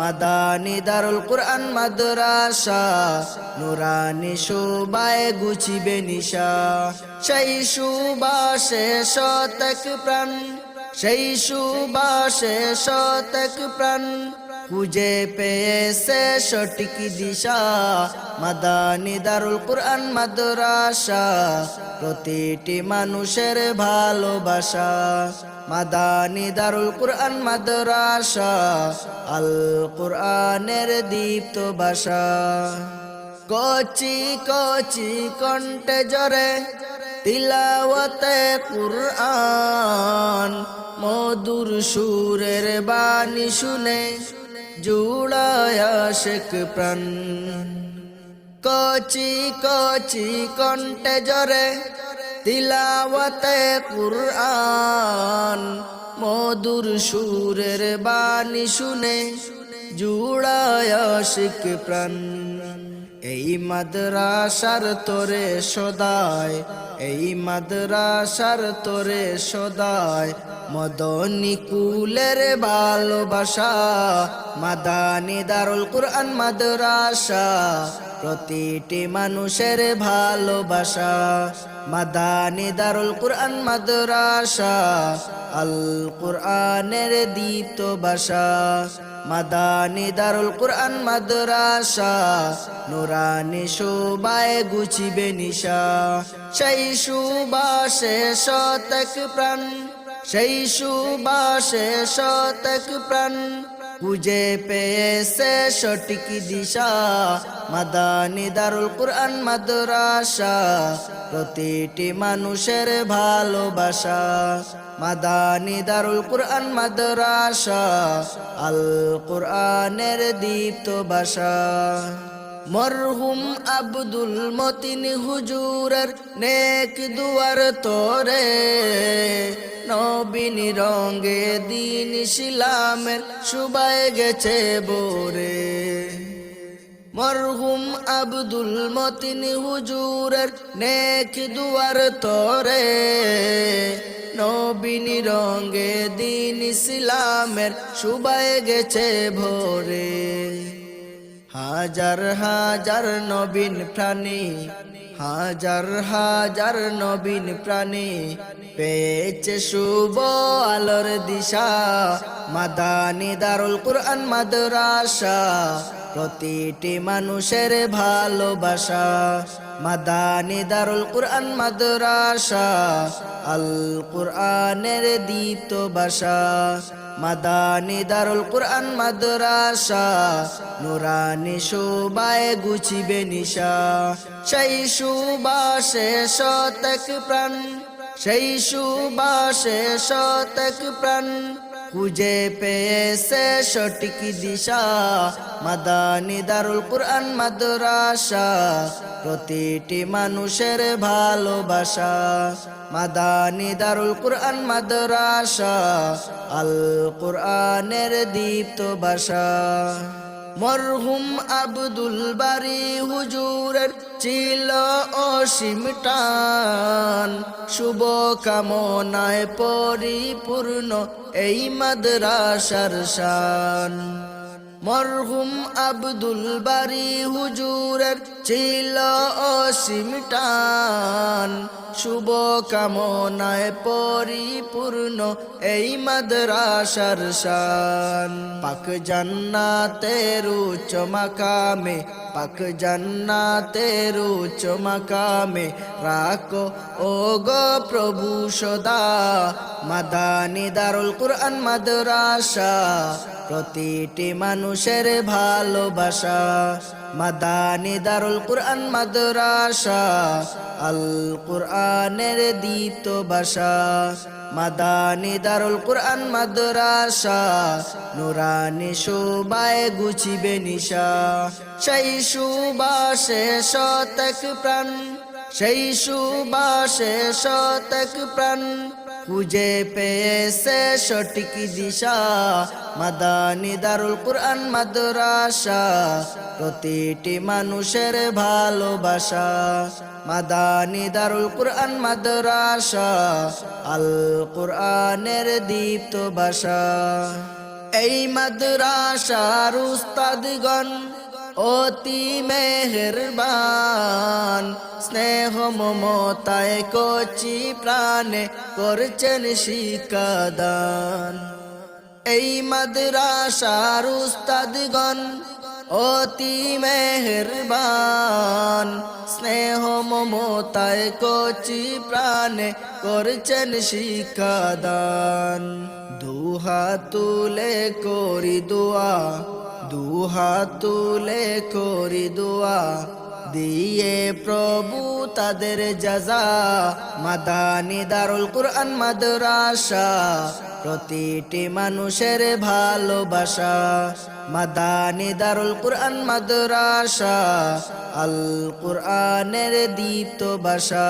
মাদানি দারুল কুরআন মাদ্রাসা, নুরানি শোভায় গুছিবে নিশা। সেই সুবাসে শতক প্রাণ, সেই সুবাসে শতক প্রাণ। খুঁজে পেয়েছে সঠিক দিশা। মাদানি দারুল কুরআন মাদ্রাসা, প্রতিটি মানুষের ভালোবাসা। মাদানি দারুল কুরআন মাদ্রাসা আল কুরআনের দীপ্ত ভাষা। কচি কচি কণ্ঠে জরে তিলাওয়াতে কুরআন, মধুর সুরের বাণী শুনে জুড়ায় শেখ প্রাণ। কচি কচি কণ্ঠে জরে তিলাওয়াতে কুরআন। মধুর সুরের বাণী শুনে জুড়ায় শিখ প্রাণ। এই মাদ্রাসার তোরে সদায়, এই মাদ্রাসার তোরে সদায়। মদনী কুলের ভালোবাসা, মাদানি দারুল কুরআন মাদ্রাসা। প্রতিটি মানুষের ভালোবাসা, মাদানি দারুল কুরআন মাদ্রাসা। আল কুরআনের দীপ্ত ভাষা, মাদানি দারুল কুরআন মাদ্রাসা, নুরানি শোভায় গুছিবে নিশা। সেই সুবাসে শতক প্রাণ, সেই সুবাসে শতক প্রাণ। খুঁজে পেয়েছে সঠিক দিশা। মাদানি দারুল কুরআন মাদ্রাসা, প্রতিটি মানুষের ভালোবাসা। মাদানি দারুল কুরআন মাদ্রাসা, আল কুরআনের দীপ্ত ভাষা মরহুম আব্দুল মতিন হুজুরের নেক দুয়ার তোরে, নবীন রঙ্গে দিন ইসলামের সুবায় গেছে বোরে মরহুম আব্দুল মতিন হুজুরের নেক দুয়ার তোরে, নবীন রঙ্গে দিন ইসলামের সুবায় গেছে ভোরে। হাজার হাজার নবীন প্রাণী, হাজার হাজার নবীন প্রাণী পেয়েছে শুভ আলোর দিশা। মাদানি দারুল কুরআন মাদ্রাসা, প্রতিটি মানুষের ভালোবাসা। মাদানি দারুল কুরআন মাদ্রাসা আল কুরআনের দীপ্ত ভাষা মাদানি দারুল কুরআন মাদ্রাসা, নুরানি শোভায় গুছিবে নিশা। সেই সুবাসে শতক প্রাণ, সেই সুবাসে শতক প্রাণ। খুঁজে পেয়েছে সঠিক দিশা। মাদানি দারুল কুরআন মাদ্রাসা, প্রতিটি মানুষের ভালোবাসা। মাদানি দারুল কুরআন মাদ্রাসা, আল কুরআনের দীপ্ত ভাষা। মরহুম আব্দুল বারি হুজুরের ছিল অসীম টান। শুভ কামনায় পরিপূর্ণ এই মাদ্রাসার শান। মরহুম আব্দুল বারি হুজুরের ছিল অসীম টান। শুভ কামনায় পরিপূর্ণ এই মাদ্রাসার শান। পাক জান্নাতের উচ্চ মাকামে, পাক জান্নাতের উচ্চ মাকামে রাখো ও গো প্রভু সদা। মাদানি দারুল কুরআন মাদ্রাসা, প্রতিটি মানুষের ভালোবাসা। মাদানি দারুল কুরআন মাদ্রাসা আল কুরআনের দীপ্ত ভাষা। মাদানি দারুল কুরআন মাদ্রাসা, নুরানি শোভায় গুছিবে নিশা। সেই সুবাসে শতক প্রাণ, সেই সুবাসে শতক প্রাণ। খুঁজে পেয়েছে সঠিক দিশা। মাদানি দারুল কুরআন মাদ্রাসা, প্রতিটি মানুষের ভালোবাসা। মাদানি দারুল কুরআন মাদ্রাসা আল কুরআনের দীপ্ত ভাষা এই মাদ্রাসার উস্তাদগণ অতি মেহেরবান। স্নেহ মমতায় কচি প্রাণে করছেন শিকাদান। এই মাদ্রাসার উস্তাদগণ অতি মেহেরবান। স্নেহ মমতায় কচি প্রাণে করছেন শিকাদান। দুহা তুলে করি দোয়া দুহা তুলে করি দোয়া, দিয়ে প্রভু তাদের জাজা। মাদানি দারুল কুরআন মাদ্রাসা, প্রতিটি মানুষের ভালোবাসা। মাদানি দারুল কুরআন মাদ্রাসা, আল কুরআনের দীপ্ত বাসা